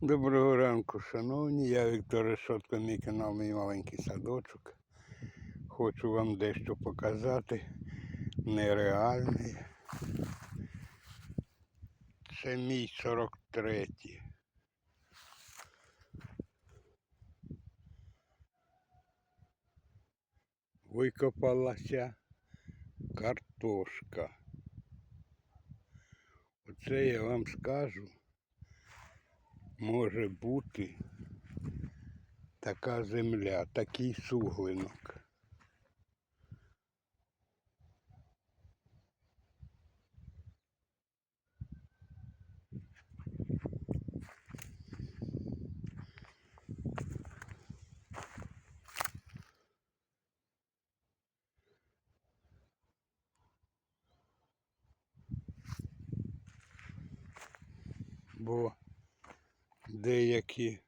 Доброго ранку, шановні. Я Віктор Решотко, мій канал, мій маленький садочок. Хочу вам дещо показати. Нереальний. Це мій 43. Викопалася картошка. Оце я вам скажу може бути така земля, такий суглинок. Бо деякі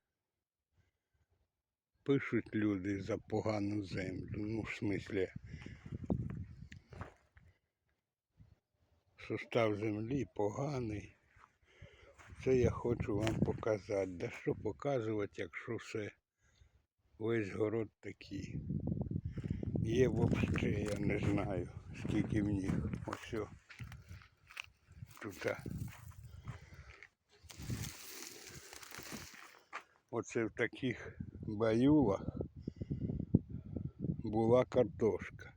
пишуть люди за погану землю. Ну, в смислі, состав землі поганий. Це я хочу вам показати. Да що показувати, якщо все весь город такий. Є взагалі, я не знаю, скільки в них. Ось. Тут. Оце в таких баюлах була картошка.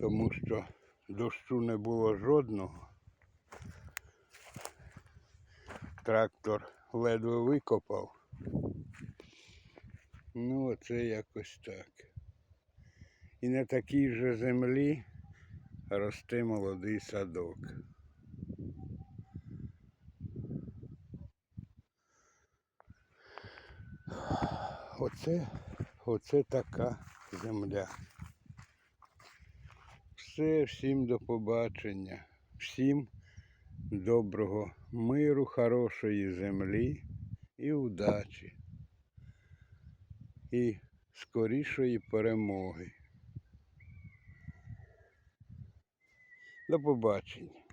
Тому що дощу не було жодного. Трактор ледве викопав. Ну, оце якось так. І на такій же землі росте молодий садок. Оце, оце така земля. Все, всім до побачення. Всім доброго миру, хорошої землі і удачі. І скорішої перемоги. До побачення.